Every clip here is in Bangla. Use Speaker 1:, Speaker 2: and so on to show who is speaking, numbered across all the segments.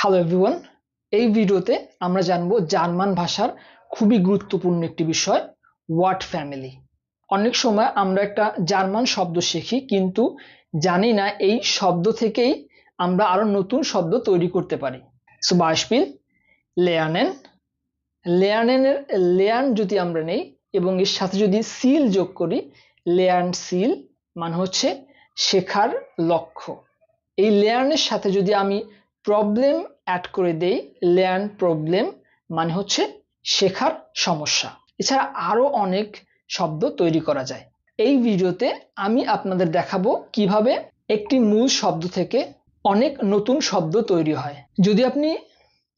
Speaker 1: হ্যালো এভরিওয়ান এই ভিডিওতে আমরা জানব জার্মান ভাষার খুবই গুরুত্বপূর্ণ একটি বিষয় ওয়ার্ড ফ্যামিলি অনেক সময় আমরা একটা জার্মান শব্দ শিখি, কিন্তু জানি না এই শব্দ থেকেই আমরা আরও নতুন শব্দ তৈরি করতে পারি। সো বাসপিল লেয়ানেন লেয়ানেনের লেয়ান যদি আমরা নেই, এবং এর সাথে যদি সিল যোগ করি লেয়ান সিল মানে হচ্ছে শেখার লক্ষ্য। এই লেয়ানের সাথে যদি আমি প্রবলেম অ্যাড করে দেই লেয়ার্ন প্রবলেম মানে হচ্ছে শেখার সমস্যা। এছাড়া আরও অনেক শব্দ তৈরি করা যায়। এই ভিডিওতে আমি আপনাদের দেখাবো কীভাবে একটি মূল শব্দ থেকে অনেক নতুন শব্দ তৈরি হয়। যদি আপনি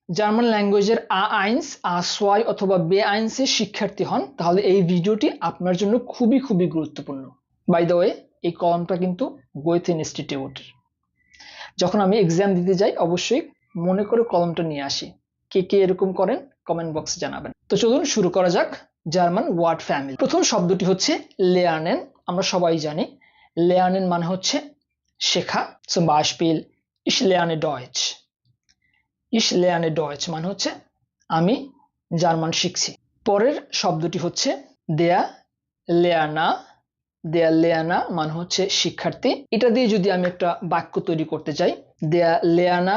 Speaker 1: জার্মান ল্যাঙ্গুয়েজের আ আইন্স, আ সোয়াই অথবা বে আইন্সের শিক্ষার্থী হন, তাহলে এই ভিডিওটি আপনার জন্য খুবই খুবই গুরুত্বপূর্ণ। বাই দ্য ওয়ে এই কলমটা কিন্তু গোয়েথ ইনস্টিটিউটের। যখন আমি এক্সাম দিতে যাই, অবশ্যই মনে করে কলমটা নিয়ে আসি। কে কে এরকম করেন কমেন্ট বক্সে জানাবেন। তো চলুন শুরু করা যাক, জার্মান ওয়ার্ড ফ্যামিলি। প্রথম শব্দটি হচ্ছে লেয়ার্নেন আমরা সবাই জানি। লেয়ার্নেন মানে হচ্ছে শেখা, zum Beispiel, ich lerne Deutsch ich lerne মানে হচ্ছে আমি জার্মান শিখছি। পরের শব্দটি হচ্ছে দেয়া লেয়ানা দেয়া লেয়ানা মানে হচ্ছে শিক্ষার্থী। এটা দিয়ে যদি আমি একটা বাক্য তৈরি করতে চাই, দেয়া লেয়ানা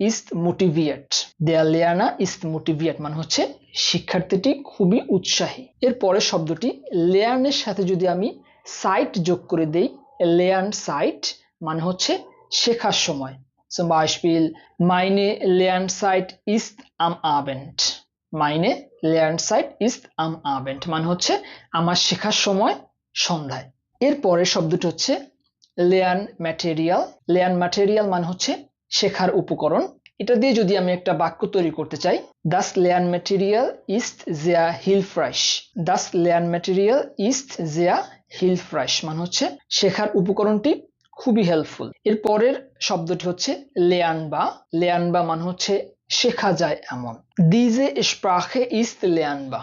Speaker 1: ইস্ট মোটিভিয়েট দেয়া লেয়ানা ইস্ট মোটিভিয়েট মানে হচ্ছে শিক্ষার্থীটি খুবই উৎসাহী। এর পরের শব্দটি লেয়ানের সাথে যদি আমি সাইট যোগ করে দেই, লেয়ান সাইট মানে হচ্ছে শেখার সময়। সো বাইশপিল মাইনে লেয়ান সাইট Lernzeit আম am মাইনে লেয়ান সাইট ist আম Abend মানে হচ্ছে আমার শেখার সময় সন্ধ্যায় এর পরের শব্দটি হচ্ছে লেয়ান ম্যাটেরিয়াল। লেয়ান ম্যাটেরিয়াল মানে হচ্ছে শেখার উপকরণ। এটা দিয়ে যদি আমি একটা বাক্য তৈরি করতে চাই দাস লেয়ান ম্যাটেরিয়াল ইস্ট জিয়া হিলফ্রাইশ দাস লেয়ান ম্যাটেরিয়াল ইস্ট জিয়া হিলফ্রাইশ মানে হচ্ছে শেখার উপকরণটি খুবই হেল্পফুল এর পরের শব্দটি হচ্ছে লেয়ান বা লেয়ান বা মানে হচ্ছে শেখা যায় এমন। দিজে স্প্রাখে ইস্ট লেয়ান বা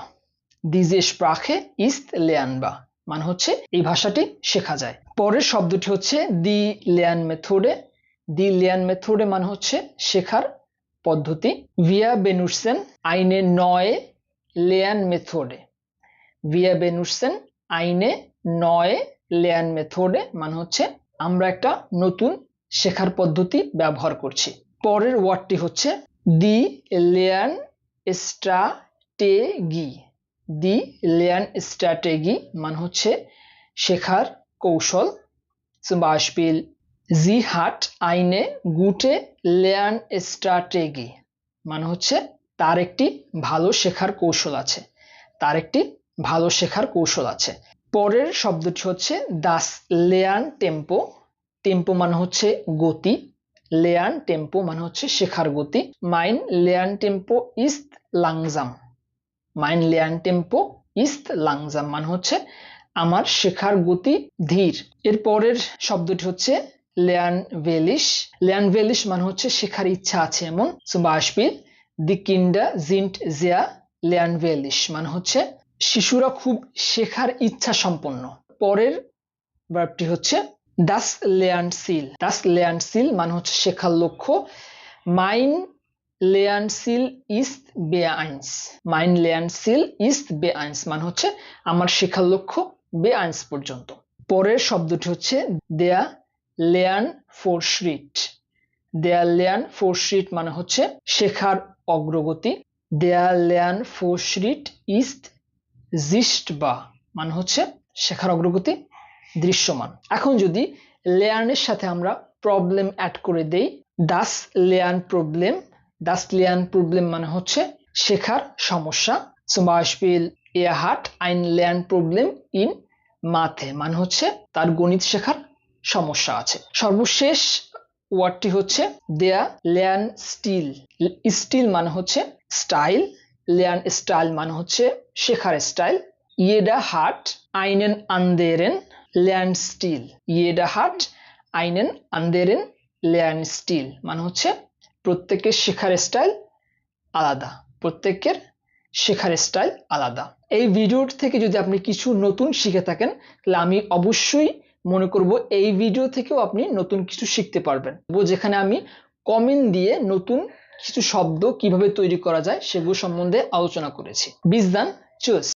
Speaker 1: দিজে স্প্রাখে ইস্ট লেয়ান বা মানে হচ্ছে এই ভাষাটি শেখা যায়। পরের শব্দটি হচ্ছে দি লেয়ান মেথডে। দি লেয়ান মেথডে মানে হচ্ছে শেখার পদ্ধতি। ভিয়া বেনুসেন আইনে নয় লেয়ান মেথডে। ভিয়া বেনুসেন আইনে নয় লেয়ান মেথডে মানে হচ্ছে আমরা একটা নতুন শেখার পদ্ধতি ব্যবহার করছি। পরের ওয়ার্ডটি হচ্ছে দি লেয়ান স্ট্রাটেগি। দি লেয়ান স্ট্র্যাটেগি মানে হচ্ছে শেখার কৌশল। zum জি sie আইনে গুটে gute Lernstrategie মানে হচ্ছে তার একটি ভালো শেখার কৌশল আছে, তার একটি ভালো শেখার কৌশল আছে। পরের শব্দটি হচ্ছে দাস লেয়ান টেম্পো টেম্পো মানে হচ্ছে গতি, লেয়ান টেম্পো মানে হচ্ছে শেখার গতি। মাইন লেয়ান টেম্পো ইস্ট লাংজাম। মাইন লেয়ান টেম্পো ইস্ট লাংজাম মানে হচ্ছে আমার শেখার গতি ধীর। এর পরের শব্দটি হচ্ছে লেয়ান ভেলিশ লেয়ান ভেলিশ মানে হচ্ছে শেখার ইচ্ছা আছে এমন। Zum দি কিন্ডা জিন্ট sind sehr lernwillig মানে হচ্ছে শিশুরা খুব শেখার ইচ্ছা সম্পন্ন। পরের ভার্বটি হচ্ছে দাস লেয়ান সিল দাস লেয়ান সিল মানে হচ্ছে শেখার লক্ষ্য। মাইন লেয়ান সিল ইস্ট বে আইন্স মাইন লেয়ান সিল ইস্ট বে আইন্স মানে হচ্ছে আমার শেখার লক্ষ্য বে আইন্স পর্যন্ত। পরের শব্দটি হচ্ছে দেয়া লেয়ান ফোর শ্রিট দেয়া লেয়ান ফোর শ্রিট মানে হচ্ছে শেখার অগ্রগতি। দেয়া লেয়ান ফোর শ্রিট ইস্ট জিস্ট বা মানে হচ্ছে শেখার অগ্রগতি দৃশ্যমান। এখন যদি লেয়ার্নের সাথে আমরা প্রবলেম অ্যাড করে দেই দাস লেয়ান প্রবলেম দাস লেয়ান প্রবলেম মানে হচ্ছে শেখার সমস্যা। Beispiel er hat ein Lernproblem in Mathe মানে হচ্ছে তার গণিত শেখার সমস্যা আছে। সর্বশেষ ওয়ার্ডটি হচ্ছে দেয়া লেয়ান স্টিল স্টিল মানে হচ্ছে স্টাইল লেয়ান স্টাইল মানে হচ্ছে শেখার স্টাইল ইয়েডা হাট আইনেন আন্দেরেন লেয়ান স্টিল ইয়েডা হাট আইনেন আন্দেরেন লেয়ান স্টিল মানে হচ্ছে প্রত্যেকের শেখার স্টাইল আলাদা, প্রত্যেকের শেখার স্টাইল আলাদা। এই ভিডিওর থেকে যদি আপনি কিছু নতুন শিখে থাকেন, তাহলে আমি অবশ্যই মনে করব এই ভিডিও থেকেও আপনি নতুন কিছু শিখতে পারবেন। যেখানে আমি কমেন্ট দিয়ে নতুন কিছু শব্দ কীভাবে তৈরি করা যায়, সেগুলো সম্বন্ধে আলোচনা করেছি। বিজদান চুস